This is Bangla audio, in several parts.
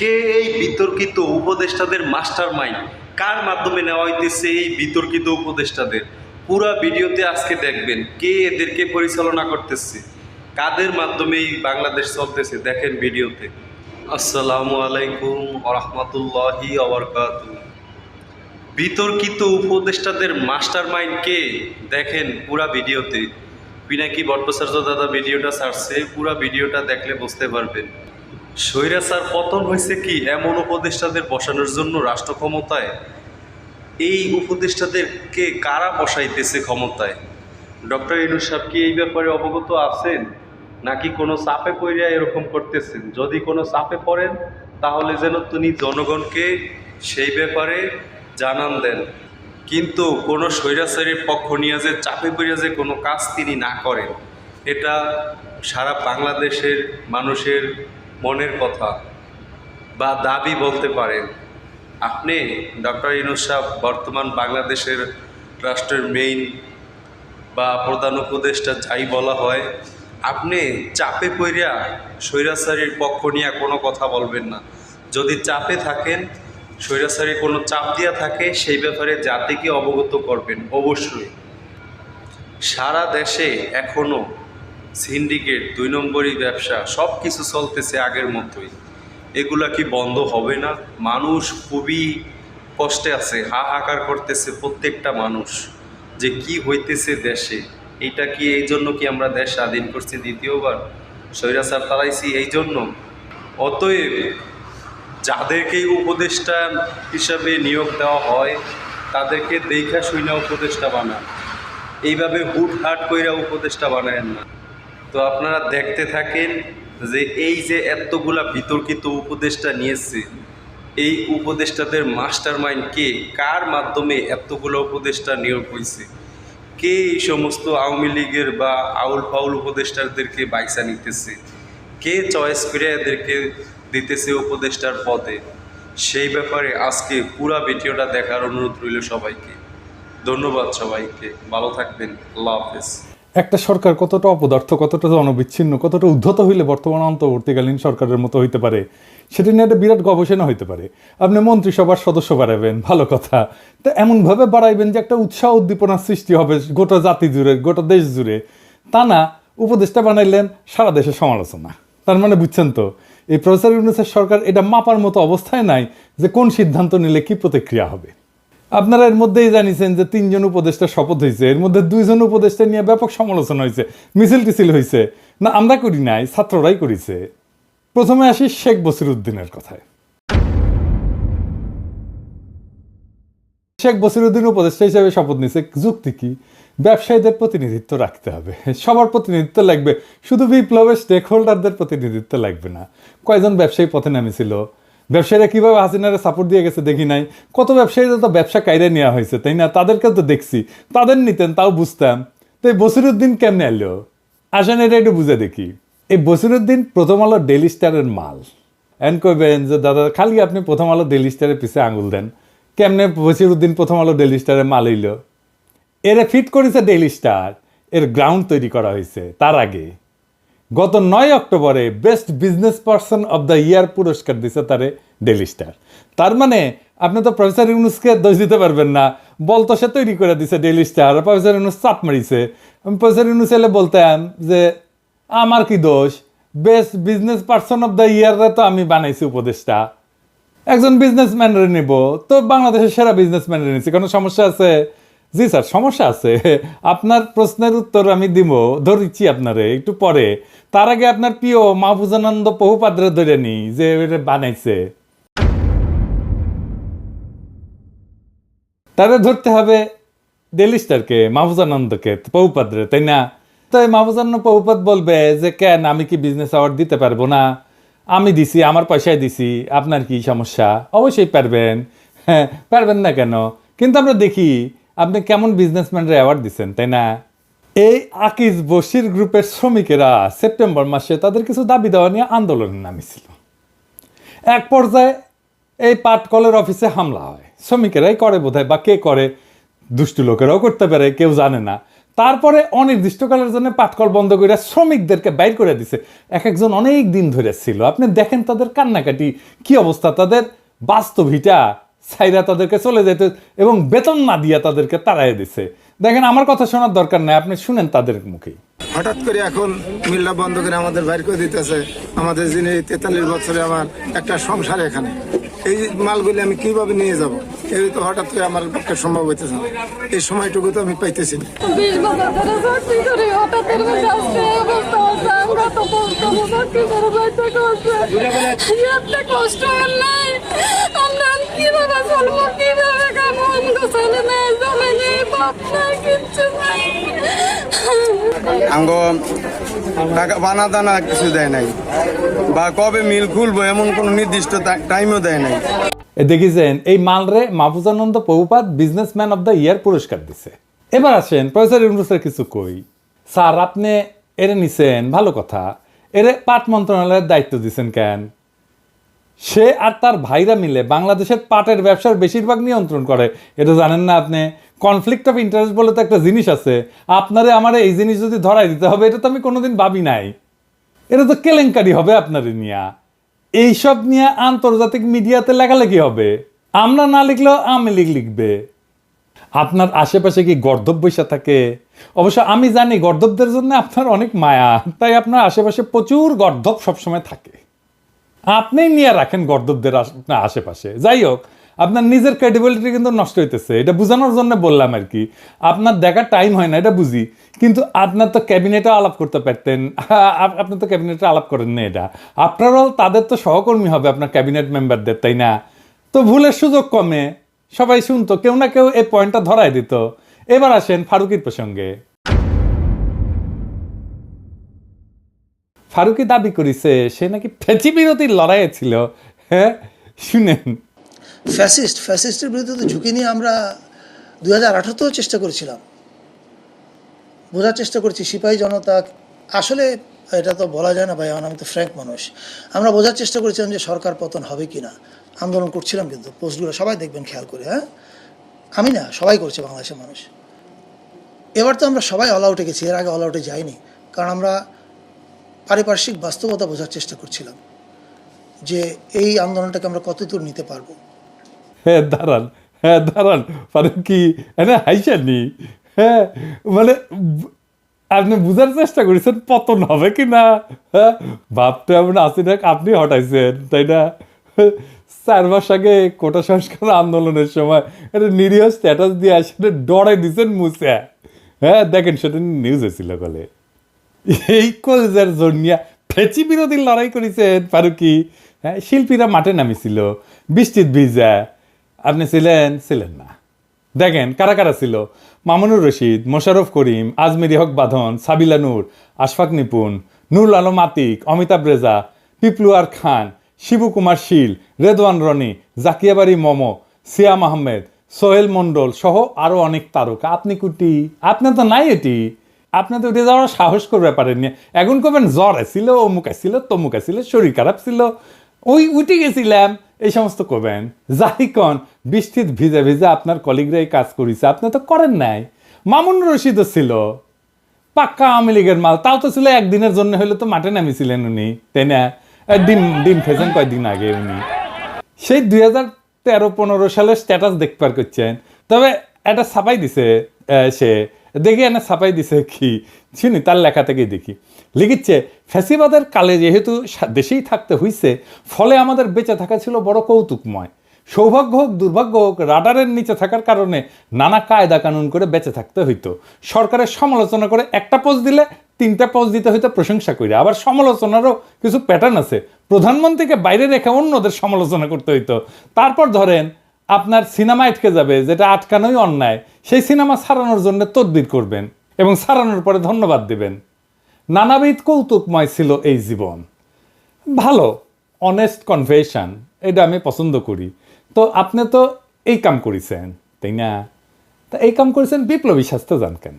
কে এই বিতর্কিত উপদেষ্টাদের মাস্টার মাইন্ড কার মাধ্যমে নেওয়া হইতেছে এই বিতর্কিত উপদেষ্টাদের? পুরা ভিডিওতে আজকে দেখবেন কে এদেরকে পরিচালনা করতেছে। কাদের মাধ্যমে এই বাংলাদেশ চলতেছে? দেখেন ভিডিওতে। আসসালামু আলাইকুম রহমতুল্লাহি আবরকাত বিতর্কিত উপদেষ্টাদের মাস্টার মাইন্ড কে? দেখেন পুরা ভিডিওতে। পিনাকি ভট্টাচার্য দাদা ভিডিওটা ছাড়ছে, পুরা ভিডিওটা দেখলে বুঝতে পারবেন। স্বৈরাচার পতন হয়েছে কি এমন উপদেষ্টাদের বসানোর জন্য রাষ্ট্র ক্ষমতায় এই উপদেষ্টাদেরকে কারা বসাইতেছে ক্ষমতায়? ডক্টর ইনুস সাহেব কি এই ব্যাপারে অবগত আছেন? নাকি কোনো চাপে পড়িয়া এরকম করতেছেন? যদি কোনো চাপে পড়েন, তাহলে যেন তিনি জনগণকে সেই ব্যাপারে জানান দেন। কিন্তু কোনো স্বৈরাচারীর পক্ষ নিয়ে যে চাপে পড়িয়া যে কোনো কাজ তিনি না করেন, এটা সারা বাংলাদেশের মানুষের মনের কথা বা দাবি বলতে পারেন। আপনি ডক্টর ইনুস সাহেব বর্তমান বাংলাদেশের রাষ্ট্রের মেইন বা প্রধান উপদেষ্টা যাই বলা হয়, আপনি চাপে পইরা স্বৈরাচারীর পক্ষ নিয়ে কোনো কথা বলবেন না। যদি চাপে থাকেন, স্বৈরাচারী কোনো চাপ দিয়া থাকে, সেই ব্যাপারে জাতিকে অবগত করবেন, অবশ্যই। সারা দেশে এখনও সিন্ডিকেট, দুই নম্বরই ব্যবসা সব কিছু চলতেছে আগের মতোই। এগুলা কি বন্ধ হবে না? মানুষ খুবই কষ্টে আছে, হাহাকার করতেছে প্রত্যেকটা মানুষ যে কি হইতেছে দেশে। এটা কি এই জন্য কি আমরা দেশ স্বাধীন করছি দ্বিতীয়বার? স্বৈরাচার তারাইছি এই জন্য। অতএব যাদেরকেই উপদেষ্টা হিসাবে নিয়োগ দেওয়া হয়, তাদেরকে দেখা শুইনা উপদেষ্টা বানান। এইভাবে হুটহাট কইরা উপদেষ্টা বানায়েন না। তো আপনারা দেখতে থাকেন যে এই যে এতগুলা বিতর্কিত উপদেষ্টা নিয়েছে, এই উপদেষ্টাদের মাস্টার মাইন্ড কে? কার মাধ্যমে এতগুলো উপদেষ্টা নিয়োগ হয়েছে? কে এই সমস্ত আওয়ামী লীগের বা আউল ফাউল উপদেষ্টাদেরকে বাইসা নিতেছে? কে চয়েস করে এদেরকে দিতেছে উপদেষ্টার পদে? সেই ব্যাপারে আজকে পুরা ভিডিওটা দেখার অনুরোধ রইল সবাইকে। ধন্যবাদ সবাইকে। ভালো থাকবেন। আল্লাহ হাফেজ। একটা সরকার কতটা অপদার্থ, কতটা জনবিচ্ছিন্ন, কতটা উদ্ধত হইলে বর্তমান অন্তর্বর্তীকালীন সরকারের মতো হইতে পারে? সেটা নিয়ে একটা বিরাট গবেষণা হইতে পারে। আপনি মন্ত্রিসভার সদস্য বাড়াবেন ভালো কথা। তো এমনভাবে বাড়াইবেন যে একটা উৎসাহ উদ্দীপনার সৃষ্টি হবে গোটা জাতি জুড়ে, গোটা দেশ জুড়ে। তা না, উপদেষ্টা বানাইলেন, সারা দেশের সমালোচনা। তার মানে বুঝছেন তো, এই প্রফেসর ইউনুসের সরকার এটা মাপার মতো অবস্থায় নাই যে কোন সিদ্ধান্ত নিলে কি প্রতিক্রিয়া হবে। আপনারা এর মধ্যেই জানিছেন যে তিনজন উপদেষ্টা শপথ হয়েছে এর মধ্যে দুইজন উপদেষ্টা নিয়ে ব্যাপক সমালোচনা হয়েছে মিছিল টিছিল হয়েছে না, আমরা করি নাই, ছাত্ররাই করিছে। প্রথমে আসি শেখ বসিরুদ্দিনের কথায়। শেখ বসিরুদ্দিন উপদেষ্টা হিসেবে শপথ নিছে, যুক্তি কি? ব্যবসায়ীদের প্রতিনিধিত্ব রাখতে হবে। সবার প্রতিনিধিত্ব লাগবে। শুধু বিপ্লবের স্টেক হোল্ডারদের প্রতিনিধিত্ব লাগবে না। কয়জন ব্যবসায়ী পথে নামেছিল? ব্যবসায়ীরা কীভাবে হাসিনারে সাপোর্ট দিয়ে গেছে দেখি নাই। কত ব্যবসায়ীদের তো ব্যবসা কাইরে নেওয়া হয়েছে, তাই না? তাদেরকে তো দেখছি। তাদের নিতেন, তাও বুঝতাম। তো এই বসিরুদ্দিন কেমনে এলো? আসেন, এটা একটু বুঝে দেখি। এই বসিরুদ্দিন প্রথম আলো ডেলি স্টারের মাল। এন কইবেন যে, দাদা, খালি আপনি প্রথম আলো ডেলি স্টারের পিছে আঙুল দেন। কেমনে বসিরুদ্দিন প্রথম আলো ডেলি স্টারের মাল হইল এরা ফিট করেছে ডেইলি স্টার এর গ্রাউন্ড তৈরি করা হয়েছে, তার আগে। গত নয় অক্টোবরে best business person of the year পুরস্কার দিছে তারে ডেলি স্টার। তার মানে আপনি তো প্রফেসর ইউনুসকে দোষ দিতে পারবেন না। বলতো সে তৈরি করে দিছে ডেইলি স্টার প্রফেসর ইউনুস চাপ মারিছে। আমি প্রফেসর ইউনুস এলে বলতাম যে, আমার কি দোষ? Best business person of the ইয়াররা তো আমি বানাইছি উপদেশটা। একজন বিজনেসম্যানরে নিব। তো বাংলাদেশের সেরা বিজনেসম্যানরে নিচ্ছি কোনো সমস্যা আছে? জি স্যার, সমস্যা আছে। আপনার প্রশ্নের উত্তর আমি দিব, ধরিচ্ছি আপনারে, একটু পরে। তার আগে আপনার প্রিয় মাহফুজানন্দ বহুপাদ্রে ধরে নি যে বানাইছে। তারে ধরতে হবে ডেলি স্টারকে মাহফুজানন্দকে বহুপাদ্রে তাই না? তো মাহফুজানন্দ বহুপাত বলবে যে, কেন আমি কি বিজনেস অ্যাওয়ার্ড দিতে পারব না? আমি দিছি, আমার পয়সায় দিছি, আপনার কি সমস্যা? অবশ্যই পারবেন। হ্যাঁ পারবেন না কেন? কিন্তু আমরা দেখি আপনি কেমন বিজনেসম্যানরা অ্যাওয়ার্ড দিচ্ছেন তাই না? এই আকিজ বশির গ্রুপের শ্রমিকেরা সেপ্টেম্বর মাসে তাদের কিছু দাবি দেওয়া নিয়ে আন্দোলনে নামিছিল। এক পর্যায়ে এই পাটকলের অফিসে হামলা হয়। শ্রমিকেরাই করে বোধহয় বা কে করে, দুষ্টু লোকেরাও করতে পারে, কেউ জানে না। তারপরে অনির্দিষ্টকালের জন্য পাটকল বন্ধ করে শ্রমিকদেরকে বাইর করে দিছে। এক একজন অনেক দিন ধরে ছিল। আপনি দেখেন তাদের কান্নাকাটি, কি অবস্থা? তাদের বাস্তবিটা সাইরা তাদেরকে চলে যেত এবং বেতন না দিয়া তাদেরকে তাড়াই দিছে। দেখেন আমার কথা শোনার দরকার নাই আপনি শুনেন তাদের মুখেই হঠাৎ করে এখন মিল্লা বন্ধ করে আমাদের বাইর করে দিতেছে আমাদের যিনি তেতাল্লিশ বছরে আমার একটা সংসার এখানে। এই মালগুলি আমি কীভাবে নিয়ে যাব? এই তো হঠাৎ করে আমার পক্ষে সম্ভব হইতেছে না। এই সময়টুকু তো আমি পাইতেছি না। বানা দানা কিছু দেয় নাই। বা কবে মিল খুলবো এমন কোনো নির্দিষ্ট টাইমও দেয় নাই। দেখিছেন, এই মালরে মাহফুজানন্দ বহুপাত বিজনেসম্যান অব দ্য ইয়ার পুরস্কার দিছে। এবার আসেন, প্রফেসর কিছু কই। স্যার, আপনি এরে নিছেন, ভালো কথা। এরে পাট মন্ত্রণালয়ের দায়িত্ব দিছেন কেন? সে আর তার ভাইরা মিলে বাংলাদেশের পাটের ব্যবসার বেশিরভাগ নিয়ন্ত্রণ করে। এটা জানেন না আপনি? কনফ্লিক্ট অফ ইন্টারেস্ট বলে তো একটা জিনিস আছে। আপনারে আমার এই জিনিস যদি ধরাই দিতে হবে, এটা তো আমি কোনোদিন ভাবি নাই। এটা তো কেলেঙ্কারি হবে আপনার নিয়া। এইসব নিয়ে আন্তর্জাতিক মিডিয়াতে লেখালেখি হবে। আমরা না লিখলেও আমি লিখ লিখবে। আপনার আশেপাশে কি গর্ধব বৈশা থাকে? অবশ্য আমি জানি গর্ধবদের জন্য আপনার অনেক মায়া, তাই আপনার আশেপাশে প্রচুর গর্ধব সবসময় থাকে। আপনি নিয়ে রাখেন গর্দবদের আপনার আশেপাশে। যাই হোক, আপনার নিজের ক্রেডিবিলিটি কিন্তু নষ্ট হইতেছে। এটা বোঝানোর জন্য বললাম আর কি। আপনার দেখার টাইম হয় না, এটা বুঝি। কিন্তু আপনার তো ক্যাবিনেটে আলাপ করতে পারতেন। আপ- আপনি তো ক্যাবিনেটে আলাপ করেন না এটা। আপনারও তাদের তো সহকর্মী হবে আপনার ক্যাবিনেট মেম্বারদের তাই না? তো ভুলের সুযোগ কমে। সবাই শুনতো, কেউ না কেউ এই পয়েন্টটা ধরাই দিত। এবার আসেন ফারুকির প্রসঙ্গে। ফারুকি দাবি করেছে, সে নাকি ফেঁচি বিরতির লড়াইয়ে ছিল। হ্যাঁ শুনেন। ফ্যাসিস্ট, ফ্যাসিস্টের বিরুদ্ধে তো ঝুঁকি নিয়ে আমরা দু হাজার আঠারোতেও চেষ্টা করেছিলাম। বোঝার চেষ্টা করছি, সিপাহী জনতা, আসলে এটা তো বলা যায় না ভাই আমি তো ফ্র্যাঙ্ক মানুষ আমরা বোঝার চেষ্টা করেছিলাম যে সরকার পতন হবে কি না আন্দোলন করছিলাম কিন্তু, পোস্টগুলো সবাই দেখবেন, খেয়াল করে হ্যাঁ? আমি না, সবাই করছে বাংলাদেশের মানুষ। এবার তো আমরা সবাই অল আউটে গেছি, এর আগে অল আউটে যাইনি, কারণ আমরা পারিপার্শ্বিক বাস্তবতা বোঝার চেষ্টা করছিলাম যে এই আন্দোলনটাকে আমরা কত দূর নিতে পারব। হ্যাঁ দাঁড়ান হ্যাঁ দাঁড়ান ফারুকি হ্যাঁ হাইসানি হ্যাঁ মানে আপনি বুঝার চেষ্টা করেছেন পতন হবে কি না হ্যাঁ? ভাবতে এমন আসি আপনি হটাইছেন, তাই না? চার মাস আগে কোটা সংস্কার আন্দোলনের সময় একটা নিরীহ স্ট্যাটাস দিয়ে আসলে ডরে দিছেন মুছে হ্যাঁ দেখেন, সেটা নিউজে ছিল বলে এই কলেজের জন্যিয়া ফেচি বিরোধী লড়াই করেছেন ফারুকি। হ্যাঁ শিল্পীরা মাঠে নামিছিল, বৃষ্টির ভিজা। আপনি ছিলেন? ছিলেন না। দেখেন, কারা কারা ছিল? মামুনুর রশিদ, মোশারফ করিম, আজমেরি হক বাঁধন, সাবিলা নূর, আশফাক নিপুণ, নুরুল আলম আতিক, অমিতাভ রেজা পিপলুয়ার খান। শিবু কুমার শীল, রেদওয়ান রনি, জাকিয়াবাড়ি মমো, সিয়াম আহমেদ, সোহেল মণ্ডল সহ আরও অনেক তারকা। আপনি কুটি আপনি তো নাই এটি। আপনি তো উঠে যাওয়ার সাহস করবে পারেননি এখন করবেন জ্বর আসছিল অমুক আসছিল তমুক আসছিল শরীর খারাপ ছিল। ওই উঠে গেছিলাম, এই সমস্ত করবেন যাই কন বৃষ্টির ভিজে ভিজে আপনার কলিগরা এই কাজ করেছে, আপনি তো করেন নাই। মামুন রশিদও ছিল। পাক্কা আওয়ামী লীগের মাল, তাও তো ছিল, একদিনের জন্য হলে তো মাঠে নামিছিলেন উনি, তাই না? ডিম ডিম খেয়েছেন কয়েকদিন আগে উনি। সেই দুই হাজার তেরো পনেরো সালের স্ট্যাটাস দেখবার করছেন। তবে একটা ছাপাই দিছে সে। দেখি এনে ছাপাই দিছে কি? শুনি, তার লেখা থেকেই দেখি। লিখিচ্ছে ফ্যাসিবাদের কালে যেহেতু দেশেই থাকতে হইছে, ফলে আমাদের বেঁচে থাকা ছিল বড় কৌতুকময়। সৌভাগ্য হোক, দুর্ভাগ্য হোক, রাডারের নিচে থাকার কারণে নানা কায়দা কানুন করে বেঁচে থাকতে হইতো। সরকারের সমালোচনা করে একটা পোস্ট দিলে তিনটা পোস্ট দিতে হইতো প্রশংসা করে আবার সমালোচনারও কিছু প্যাটার্ন আছে। প্রধানমন্ত্রীকে বাইরে রেখে অন্যদের সমালোচনা করতে হইতো। তারপর ধরেন, আপনার সিনেমা আটকে যাবে, যেটা আটকানোই অন্যায়, সেই সিনেমা ছাড়ানোর জন্য তদবির করবেন এবং ছাড়ানোর পরে ধন্যবাদ দিবেন। নানাবিধ কৌতুকময় ছিল এই জীবন। ভালো অনেস্ট কনফেশন এটা আমি পছন্দ করি। তো আপনি তো এই কাম করেছেন, তাই না? তা এই কাম করেছেন বিপ্লবী স্বাস্থ্য যান কেন?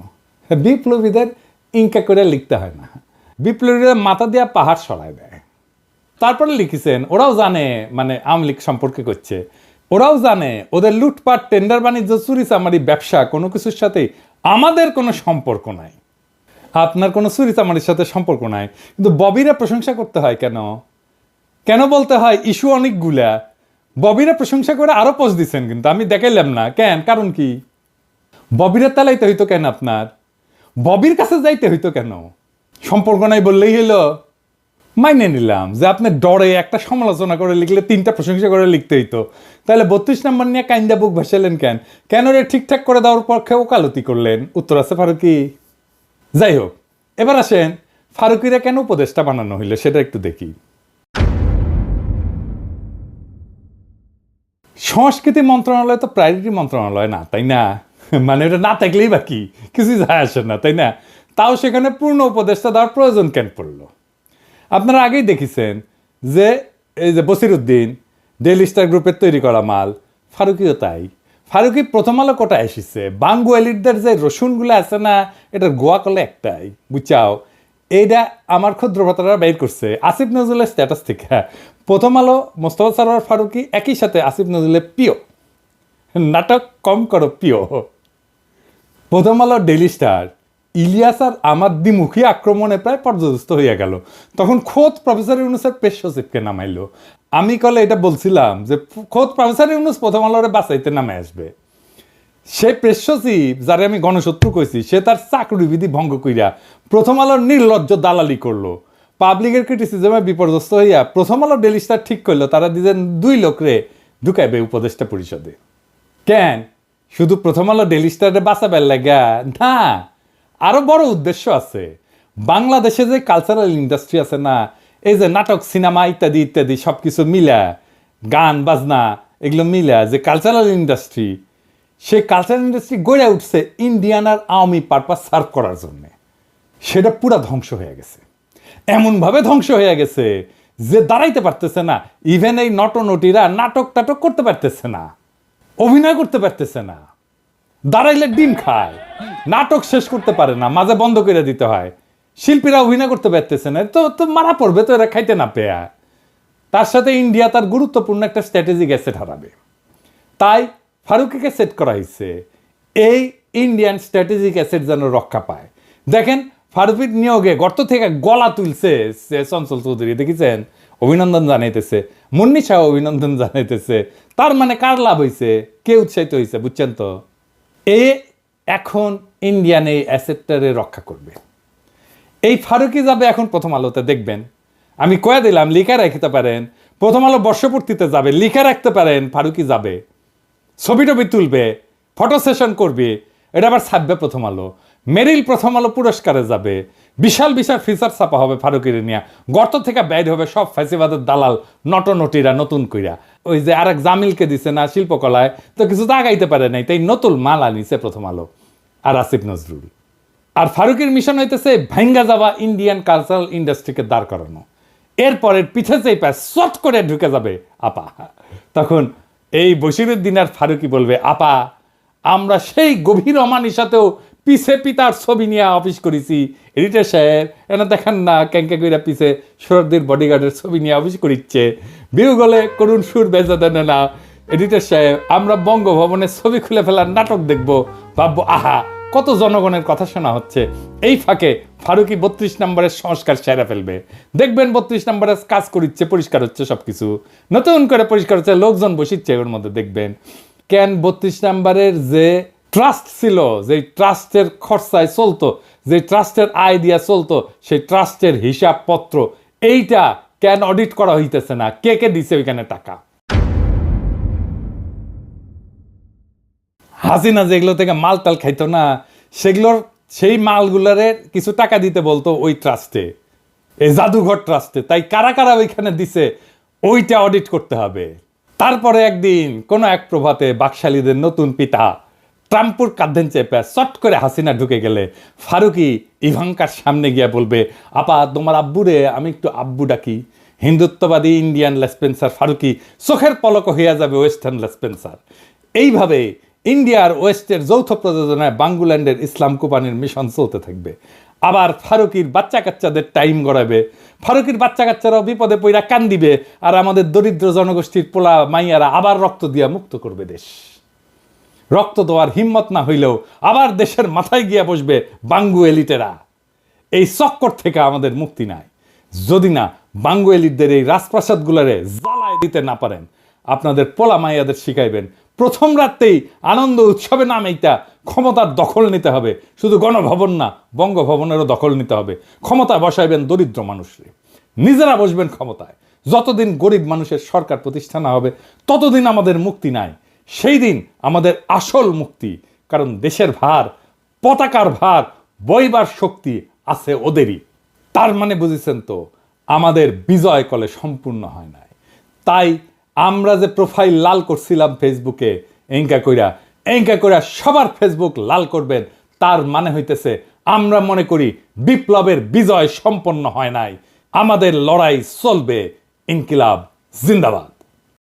বিপ্লবীদের ইনকা করে লিখতে হয় না। বিপ্লবীরা মাথা দিয়া পাহাড় সরায় দেয়। তারপরে লিখেছেন, ওরাও জানে মানে আওয়ামী লীগ সম্পর্কে করছে। ওরাও জানে, ওদের লুটপাট, টেন্ডার বাণিজ্য, চুরি চামারি, ব্যবসা, কোনো কিছুর সাথে আমাদের কোনো সম্পর্ক নাই। আপনার কোনো সুরিতামারির সাথে সম্পর্ক নাই। কিন্তু ববিরা প্রশংসা করতে হয় কেন? কেন বলতে হয়, ইস্যু অনেকগুলা ববিরা প্রশংসা করে আরও পোস্ট দিচ্ছেন কিন্তু, আমি দেখাইলাম না। কেন? কারণ কি? ববিরা তালাইতে হইতো কেন আপনার? ববির কাছে যাইতে হইতো কেন? সম্পর্ক নাই বললেই হইল, মাইনে নিলাম যে আপনি ডরে একটা সমালোচনা করে লিখলে তিনটা প্রশংসা করে লিখতে হইতো। তাহলে বত্রিশ নম্বর নিয়ে কাইন্দা বুক ভাসালেন কেন? কেন রে ঠিকঠাক করে দেওয়ার পক্ষে ওকালতি করলেন? উত্তর আছে ফারুকি। যাই হোক, এবার আসেন ফারুকিরা কেন উপদেশটা বানানো হইল সেটা একটু দেখি। সংস্কৃতি মন্ত্রণালয় তো প্রায়োরিটি মন্ত্রণালয় না, তাই না? মানে এটা না থাকলেই বা বাকি কিছু যায় আসে না, তাই না? তাও সেখানে পূর্ণ উপদেশটা দেওয়ার প্রয়োজন কেন পড়ল? আপনারা আগেই দেখেছেন যে এই যে বসিরুদ্দিন ডেইলি স্টার গ্রুপের তৈরি করা মাল, ফারুকিও তাই। ফারুকি প্রথম আলো কোটা এসেছে। বাঙ্গু এলিটদের যে রসুনগুলো আছে না, এটার গোয়া কলে একটাই। বুঝাও এইটা আমার ক্ষুদ্র ভাতারা বের করছে। আসিফ নজরুলের স্ট্যাটাস থেকে। প্রথম আলো মোস্তফা সারোয়ার ফারুকি একই সাথে আসিফ নজরুলের প্রিয়। নাটক কম করো প্রিয়। প্রথম আলো ডেইলি স্টার ইলিয়াস আর আমার দ্বিমুখী আক্রমণে প্রায় পর্যদস্ত হইয়া গেল। তখন খোদ প্রফেসর ইউনুসের পেশ সচিবকে নামাইলো। আমি কলে এটা বলছিলাম যে, খোদ প্রফেসর ইউনুস প্রথম আলোরে বাঁচাইতে নামে আসবে। সে প্রেস সচিব, যারে আমি গণশত্রু কইছি, সে তার চাকরি বিধি ভঙ্গ কইরা প্রথম আলোর নির্লজ্জ দালালি করল। পাবলিকের ক্রিটিসিজমে বিপর্যস্ত হইয়া প্রথম আলো ডেলি স্টার ঠিক করল তারা দিলেন দুই লোকরে ঢুকাইবে উপদেষ্টা পরিষদে। কেন? শুধু প্রথম আলো ডেলি স্টারে বাঁচাবার লাগা। না, আরও বড় উদ্দেশ্য আছে। বাংলাদেশে যে কালচারাল ইন্ডাস্ট্রি আছে না, এই যে নাটক সিনেমা ইত্যাদি ইত্যাদি সব কিছু মিলা, গান, বাজনা, এগুলো মিলা যে কালচারাল ইন্ডাস্ট্রি সেই কালচারাল ইন্ডাস্ট্রি গড়ে উঠছে ইন্ডিয়ান আর আওয়ামী পারপাস সার্ভ করার জন্যে। সেটা পুরা ধ্বংস হয়ে গেছে। এমনভাবে ধ্বংস হয়ে গেছে যে দাঁড়াইতে পারতেছে না। ইভেন এই নটনটিরা নাটক টাটক করতে পারতেছে না। অভিনয় করতে পারতেছে না। দাঁড়াইলে ডিম খায়। নাটক শেষ করতে পারে না, মাঝে বন্ধ করে দিতে হয়। শিল্পীরা অভিনয় করতে পারতেছে না, তো তো মারা পড়বে, তো এরা খাইতে না পেয়া। তার সাথে ইন্ডিয়া তার গুরুত্বপূর্ণ একটা স্ট্র্যাটেজিক অ্যাসেট হারাবে। তাই ফারুকিকে সেট করা হয়েছে। এই ইন্ডিয়ান স্ট্র্যাটেজিক অ্যাসেট যেন রক্ষা পায়। দেখেন, ফারুকির নিয়োগে গর্ত থেকে গলা তুলছে চঞ্চল চৌধুরী, দেখেছেন? অভিনন্দন জানাইতেছে। মুন্নি অভিনন্দন জানাইতেছে। তার মানে কার লাভ হয়েছে কে উৎসাহিত হয়েছে বুঝছেন তো? এ এখন ইন্ডিয়ান এই অ্যাসেটটারে রক্ষা করবে। এই ফারুকি যাবে এখন প্রথম আলোতে, দেখবেন। আমি কয়ে দিলাম, লিখে রাখতে পারেন। প্রথম আলো বর্ষপূর্তিতে যাবে, লিখে রাখতে পারেন, ফারুকি যাবে। ছবি টবি তুলবে, ফটো সেশন করবে। এটা আবার ছাপবে প্রথম আলো। মেরিল প্রথম আলো পুরস্কারে যাবে। বিশাল বিশাল ফিচার ছাপা হবে ফারুকির নিয়ে। গর্ত থেকে ব্যয় হবে সব ফ্যাসিবাদের দালাল, নটনটিরা নতুন কইরা। ওই যে আরেক জামিলকে দিছে না শিল্পকলায়, তো কিছু তো আগাইতে পারে নাই, তাই নতুন মাল আনিছে প্রথম আলো। আর আসিফ নজরুল। আর ফারুকের মিশন হইতেছে ভাঙ্গা যাওয়া ইন্ডিয়ান কালচারাল ইন্ডাস্ট্রিকে দাঁড় করানো। এরপরের পিঠে যেই পায় শট করে ঢুকে যাবে আপা। তখন এই বসিরুদ্দিন আর ফারুকি বলবে, আপা, আমরা সেই গভীর অমানিসাতেও পিছে পিতার ছবি নিয়ে অফিস করেছি। এডিটার সাহেব এনা দেখেন না ক্যাঙ্কা কইরা পিছে সরদের বডিগার্ডের ছবি নিয়ে অফিস করিচ্ছে। বিউ গলে করুণ সুর বেজা দেন না। এডিটার সাহেব আমরা বঙ্গভবনের ছবি খুলে ফেলার নাটক দেখব। ভাববো, আহা, কত জনগণের কথা শোনা হচ্ছে। এই ফাঁকে ফারুকি বত্রিশ নম্বরের সংস্কার সেরা ফেলবে। দেখবেন বত্রিশ নম্বরের কাজ করিচ্ছে, পরিষ্কার হচ্ছে সবকিছু। নতুন করে পরিষ্কার হচ্ছে, লোকজন বসিচ্ছে ওর মধ্যে, দেখবেন। কেন বত্রিশ নম্বরের যে ট্রাস্ট ছিল যে ট্রাস্টের খরচায় চলতো যে ট্রাস্টের আয় দিয়া চলতো, সেই ট্রাস্টের হিসাবপত্র, এইটা কেন অডিট করা হইতেছে না? কে কে দিছে ওইখানে টাকা? হাসিনা যেগুলো থেকে মাল টাল খাইতো না, সেগুলোর, সেই মালগুলারে কিছু টাকা দিতে বলতো ওই ট্রাস্টে এই জাদুঘর ট্রাস্টে তাই কারা কারা ওইখানে দিছে, ওইটা অডিট করতে হবে। তারপরে একদিন কোনো এক প্রভাতে বাকশালীদের নতুন পিতা ট্রাম্পুর কাঁধেন চেপে চট করে হাসিনা ঢুকে গেলে ফারুকি ইভাঙ্কার সামনে গিয়ে বলবে, আপা, তোমার আব্বুরে আমি একটু আব্বু ডাকি। হিন্দুত্ববাদী ইন্ডিয়ান লেসপেন্সার ফারুকি চোখের পলক হইয়া যাবে ওয়েস্টার্ন লেসপেন্সার এইভাবে ইন্ডিয়ার ওয়েস্টের যৌথ প্রযোজনায় বাঙ্গুল্যান্ডের ইসলাম কোপানির মিশন চলতে থাকবে। আবার ফারুকির বাচ্চা কাচ্চাদের টাইম গড়াবে। ফারুকির বাচ্চা কাচ্চারাও বিপদে পইরা কান দিবে আর আমাদের দরিদ্র জনগোষ্ঠীর পোলা মাইয়ারা আবার রক্ত দিয়া মুক্ত করবে দেশ। রক্ত দেওয়ার হিম্মত না হইলেও আবার দেশের মাথায় গিয়া বসবে বাঙ্গু এলিটেরা। এই চক্কর থেকে আমাদের মুক্তি নাই। যদি না বাঙ্গু এলিটদের এই রাজপ্রাসাদগুলারে জ্বালায় দিতে না পারেন, আপনাদের পোলা মাইয়াদের শিখাইবেন, প্রথম রাত্রেই আনন্দ উৎসবে নাম এইটা ক্ষমতার দখল নিতে হবে। শুধু গণভবন না, বঙ্গভবনেরও দখল নিতে হবে। ক্ষমতা বসাইবেন দরিদ্র মানুষরে। নিজেরা বসবেন ক্ষমতায়। যতদিন গরিব মানুষের সরকার প্রতিষ্ঠা না হবে, ততদিন আমাদের মুক্তি নাই। সেই দিন আমাদের আসল মুক্তি, কারণ দেশের ভার, পতাকার ভার, বইবার শক্তি আছে ওদেরই। তার মানে বুঝেছেন তো, আমাদের বিজয় কলে সম্পূর্ণ হয় নাই। তাই আমরা যে প্রোফাইল লাল করছিলাম ফেসবুকে এঙ্কা কইরা এঙ্কা কইরা সবার ফেসবুক লাল করবেন, তার মানে হইতেছে আমরা মনে করি বিপ্লবের বিজয় সম্পন্ন হয় নাই। আমাদের লড়াই চলবে ইনকিলাব, জিন্দাবাদ।